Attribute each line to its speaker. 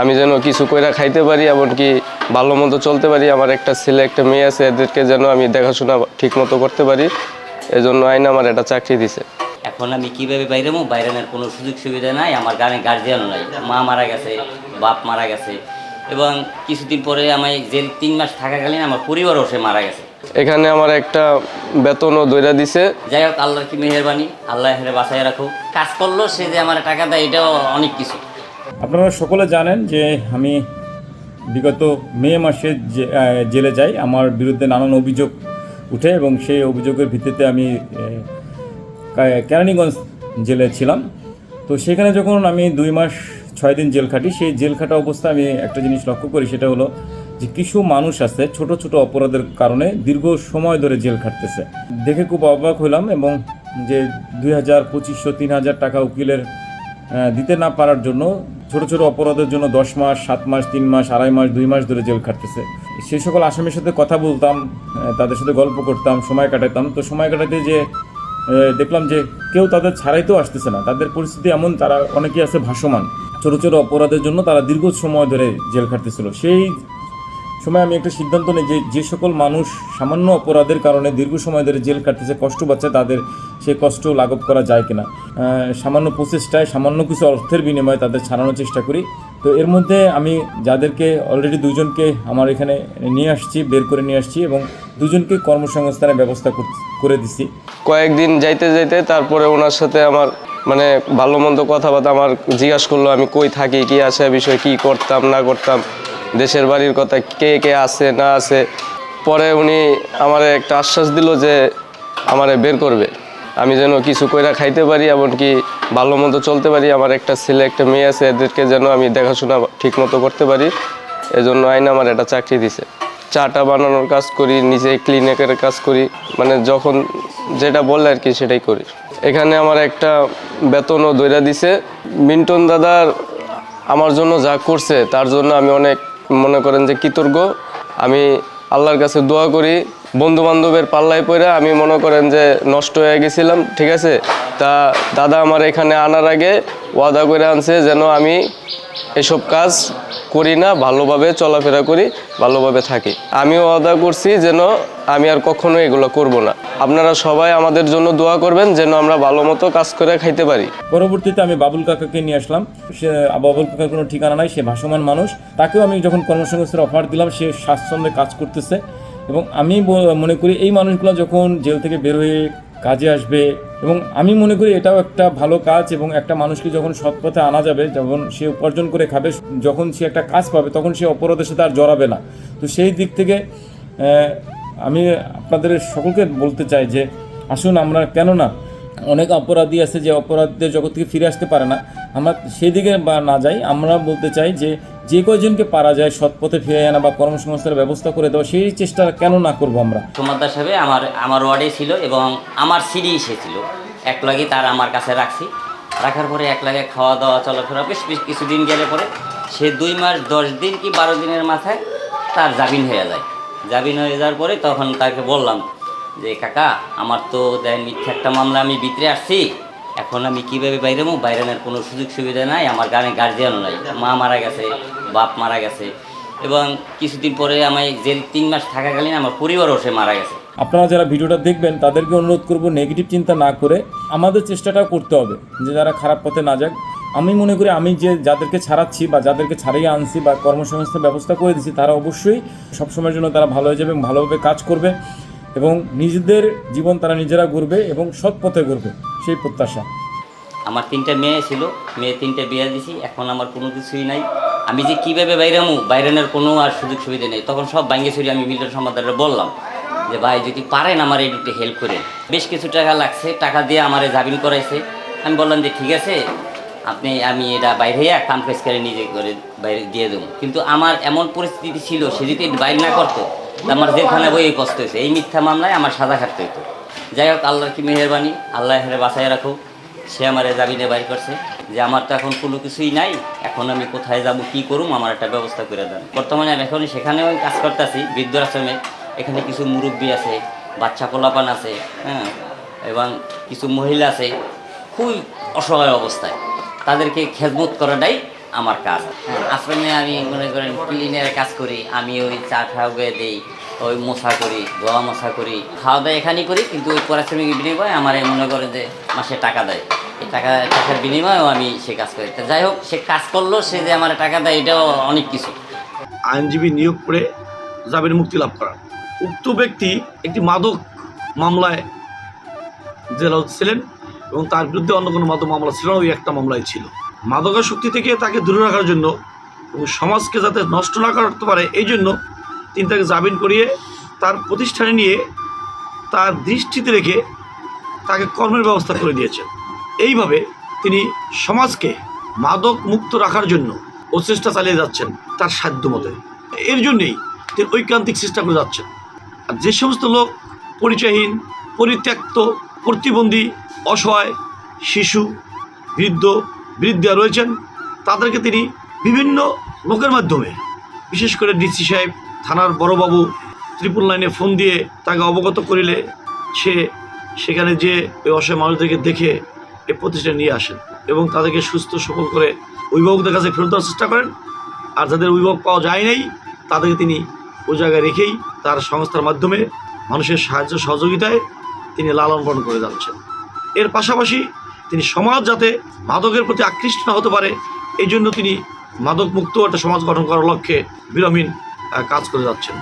Speaker 1: আমি যেন কিছু কইরা খাইতে পারি এমনকি ভালো মতো চলতে পারি। আমার একটা ছেলে একটা মেয়ে আছে এদেরকে যেন আমি দেখাশোনা ঠিক মতো করতে পারি। এজন্য আইন আমার একটা চাকরি দিছে।
Speaker 2: এখন আমি কীভাবে বাইরেমো বাইরানোর কোনো সুযোগ সুবিধা নাই। আমার গানে গার্জিয়ানও নাই। মা মারা গেছে বাপ মারা গেছে। এবং কিছুদিন পরে আমি জেল তিন মাস থাকাকালীন আমার পরিবারও সে মারা গেছে।
Speaker 1: এখানে আমার একটা বেতনও দইরা দিছে।
Speaker 2: যাই হোক আল্লাহর কি মেহরবানি আল্লাহ হেরে বাসায় রাখো কাজ করল সে যে আমার টাকা দেয় এটাও অনেক কিছু।
Speaker 3: আপনারা সকলে জানেন যে আমি বিগত মে মাসে জেলে যাই। আমার বিরুদ্ধে নানান অভিযোগ উঠে এবং সেই অভিযোগের ভিত্তিতে আমি কেরানীগঞ্জ জেলে ছিলাম। তো সেখানে যখন আমি দুই মাস ছয় দিন জেল খাটি, সেই জেল খাটা অবস্থায় আমি একটা জিনিস লক্ষ্য করি, সেটা হলো যে কিছু মানুষ আছে, ছোট ছোট অপরাধের কারণে দীর্ঘ সময় ধরে জেল খাটতেছে। দেখে খুব অবাক হলাম এবং যে দুই হাজার পঁচিশশো তিন হাজার টাকা উকিলের দিতে না পারার জন্য ছোট ছোট অপরাধের জন্য দশ মাস, সাত মাস, তিন মাস, আড়াই মাস, দুই মাস ধরে জেল খাটতেছে। সেই সকল আসামির সাথে কথা বলতাম তাদের সাথে গল্প করতাম, সময় কাটাতাম তো সময় কাটাতে যে দেখলাম যে কেউ তাদের ছাড়াইতেও আসতেছে না। তাদের পরিস্থিতি এমন, তারা অনেকেই আছে ভাসমান। ছোট ছোট অপরাধের জন্য তারা দীর্ঘ সময় ধরে জেল খাটতেছিল। সেই সময় আমি একটা সিদ্ধান্ত নিই যে যে সকল মানুষ সামান্য অপরাধের কারণে দীর্ঘ সময় ধরে জেল কাটতেছে, কষ্ট পাচ্ছে, তাদের সেই কষ্ট লাঘব করা যায় কিনা। সামান্য প্রচেষ্টায়, সামান্য কিছু অর্থের বিনিময়ে তাদের ছাড়ানোর চেষ্টা করি। তো এর মধ্যে আমি যাদেরকে অলরেডি দুজনকে আমার এখানে নিয়ে আসছি, বের করে নিয়ে আসছি এবং দুজনকে কর্মসংস্থানের ব্যবস্থা করে দিছি।
Speaker 1: কয়েকদিন যাইতে যাইতে তারপরে ওনার সাথে আমার মানে ভালো মন্দ কথাবার্তা আমার জিজ্ঞাসা করল, আমি কই থাকি, কি আছে বিষয় কি করতাম, না করতাম। দেশের বাড়ির কথা কে কে আছে, না আছে। পরে উনি আমার একটা আশ্বাস দিল যে আমারে বের করবে। আমি যেন কিছু কইরা খাইতে পারি, এমনকি ভালো মতো চলতে পারি। আমার একটা ছেলে, একটা মেয়ে আছে, এদেরকে যেন আমি দেখাশোনা ঠিক মতো করতে পারি। এজন্য আইন আমার একটা চাকরি দিছে। চাটা বানানোর কাজ করি, নিজে ক্লিনিকের কাজ করি। মানে যখন যেটা বললে আর কি, সেটাই করি। এখানে আমার একটা বেতনও দৈরা দিছে। মিন্টন দাদার আমার জন্য যা করছে, তার জন্য আমি অনেক মনে করেন যে কৃতজ্ঞ। আমি আল্লাহর কাছে দোয়া করি বন্ধু বান্ধবের পাল্লায় পড়ে আমি মনে করেন যে নষ্ট হয়ে গেছিলাম, ঠিক আছে? তা দাদা আমার এখানে আনার আগে ওয়াদা করে আনছে যেন আমি এসব কাজ করি না, ভালোভাবে চলাফেরা করি, ভালোভাবে থাকি। আমিও ওয়াদা করছি যেন আমি আর কখনো এগুলো করব না। আপনারা সবাই আমাদের জন্য দোয়া করবেন যেন আমরা ভালো মতো কাজ করে খাইতে পারি।
Speaker 3: পরবর্তীতে আমি বাবুল কাকাকে নিয়ে আসলাম। সে, বাবুল কাকার কোনো ঠিকানা নাই, সে ভাসমান মানুষ। তাকেও আমি যখন কর্মসংস্থানের অফার দিলাম, সে স্বাচ্ছন্দ্যে কাজ করতেছে। এবং আমি মনে করি এই মানুষগুলো যখন জেল থেকে বের হয়ে কাজে আসবে এবং আমি মনে করি এটাও একটা ভালো কাজ এবং একটা মানুষকে যখন সৎ পথে আনা যাবে, যখন সে উপার্জন করে খাবে, যখন সে একটা কাজ পাবে, তখন সে অপরাধের সাথে আর জড়াবে না। তো সেই দিক থেকে আমি আপনাদের সকলকে বলতে চাই যে, আসুন আমরা কেন না অনেক অপরাধী আছে যে অপরাধের জগৎ থেকে ফিরে আসতে পারে না। আমরা সেই দিকে বা না যাই, আমরা বলতে চাই যে যে কয়জনকে পারা যায়, সৎ পথে ফিরে আনা বা কর্মসংস্থানের ব্যবস্থা করে দেওয়া, সেই চেষ্টা কেন না করব আমরা?
Speaker 2: সুমাদ্দার সাহেব, আমার আমার ওয়ার্ডে ছিল এবং আমার সিডি সে ছিল। এক লাগে তার আমার কাছে রাখছি। রাখার পরে এক লাগে খাওয়া দাওয়া চলাফেরা বেশ বেশ কিছুদিন গেলে পরে সে দুই মাস, দশ দিন কি বারো দিনের মাথায় তার জামিন হয়ে যায়। জামিন হয়ে যাওয়ার পরে তখন তাকে বললাম যে, কাকা, আমার তো দেন মিথ্যা একটা মামলা, আমি ভিতরে আসছি। এখন আমি কীভাবে বাইরেমো বাইরানোর কোনো সুযোগ সুবিধা নাই, আমার গানে গার্জিয়ানও নাই। মা মারা গেছে, বাপ মারা গেছে। এবং কিছুদিন পরে আমি জেল তিন মাস থাকাকালীন আমার পরিবারও সে মারা গেছে।
Speaker 3: আপনারা যারা ভিডিওটা দেখবেন, তাদেরকে অনুরোধ করব নেগেটিভ চিন্তা না করে আমাদের চেষ্টাটাও করতে হবে, যে যারা খারাপ পথে না যাক। আমি মনে করি আমি যে যাদেরকে ছাড়াচ্ছি বা যাদেরকে ছাড়িয়ে আনছি বা কর্মসংস্থান ব্যবস্থা করে দিচ্ছি তারা অবশ্যই সবসময়ের জন্য তারা ভালো হয়ে যাবে এবং ভালোভাবে কাজ করবে এবং নিজেদের জীবন তারা নিজেরা গড়বে এবং সৎ পথে গড়বে। সেই প্রত্যাশা।
Speaker 2: আমার তিনটা মেয়ে ছিল, মেয়ে তিনটে বিয়ে দিছি, এখন আমার কোনো কিছুই নাই। আমি যে কীভাবে বাইরামু বাইরানোর কোনো আর সুযোগ সুবিধা নেই। তখন সব ছড়ি আমি মিল্টন সমাদারে বললাম যে, ভাই, যদি পারেন আমার এই একটু হেল্প করেন। বেশ কিছু টাকা লাগছে, টাকা দিয়ে আমারে জামিন করাইছে। আমি বললাম যে, ঠিক আছে, আপনি, আমি এটা বাইরে কাম কাজ করে নিজে করে বাইরে দিয়ে দেবো। কিন্তু আমার এমন পরিস্থিতি ছিল, সে যদি বাইরে না করতো আমার যেখানে বই এই কষ্ট হয়েছে এই মিথ্যা মামলায় আমার সাদা খাটতে হতো যাই হোক, আল্লাহর কি মেহরবানি, আল্লাহ হেরে বাসায় রাখুক সে আমার জামিনে বাইর করছে। যে আমার তো এখন কোনো কিছুই নাই, এখন আমি কোথায় যাব, কি করুম, আমার একটা ব্যবস্থা করে দেন। বর্তমানে আমি এখন সেখানেও কাজ করতেছি, বৃদ্ধাশ্রমে। এখানে কিছু মুরব্বী আছে, বাচ্চা পোলাপান আছে হ্যাঁ এবং কিছু মহিলা আছে, খুবই অসহায় অবস্থায়। তাদেরকে খেদমত করাটাই আমার কাজ। আশ্রমে আমি মনে করেন ক্লিনের কাজ করি, আমি ওই চা খাওয়া দিই, ওই মশা করি, ধোয়া মশা করি, খাওয়া দাওয়া এখানেই করি, কিন্তু ওই পারিশ্রমিক বিনিময়ে আমার মনে করেন যে মাসে টাকা দেয়। এই টাকা, টাকার বিনিময়েও আমি সে কাজ করি। তা যাই হোক, সে কাজ করল, সে যে আমার টাকা দেয়, এটাও অনেক কিছু।
Speaker 4: আইনজীবী নিয়োগ করে জামিন মুক্তি লাভ করা উক্ত ব্যক্তি একটি মাদক মামলায় জেলাও ছিলেন এবং তার বিরুদ্ধে অন্য কোনো মাদক মামলা ছিল না, ওই একটা মামলায় ছিল। মাদকাসক্তি থেকে তাকে দূরে রাখার জন্য এবং সমাজকে যাতে নষ্ট না করতে পারে, এই জন্য তিনি তাকে জামিন করিয়ে তার প্রতিষ্ঠানে নিয়ে তার দৃষ্টিতে রেখে তাকে কর্মের ব্যবস্থা করে দিয়েছেন। এইভাবে তিনি সমাজকে মাদক মুক্ত রাখার জন্য ও চেষ্টা চালিয়ে যাচ্ছেন তার সাধ্য মতে। এর জন্যেই তিনি ঐকান্তিক চেষ্টা করে যাচ্ছেন। আর যে সমস্ত লোক পরিচয়হীন, পরিত্যক্ত, প্রতিবন্ধী, অসহায়, শিশু, বৃদ্ধ বৃদ্ধা রয়েছেন, তাদেরকে তিনি বিভিন্ন লোকের মাধ্যমে, বিশেষ করে ডিসি সাহেব, থানার বড়বাবু ত্রিপুল লাইনে ফোন দিয়ে তাকে অবগত করিলে সে সেখানে যে অসহায় মানুষদেরকে দেখে এই প্রতিষ্ঠানে নিয়ে আসেন এবং তাদেরকে সুস্থ সফল করে অভিভাবকদের কাছে ফেরত দেওয়ার চেষ্টা করেন। আর যাদের অভিভাবক পাওয়া যায় নাই, তাদেরকে তিনি ওই জায়গায় রেখেই তার সংস্থার মাধ্যমে মানুষের সাহায্য সহযোগিতায় তিনি লালন পালন করে যাচ্ছেন। এর পাশাপাশি তিনি সমাজ যাতে মাদকের প্রতি আকৃষ্ট না হতে পারে, এই জন্য তিনি মাদক মুক্ত একটা সমাজ গঠন করার লক্ষ্যে বিরামীন কাজ করে যাচ্ছেন।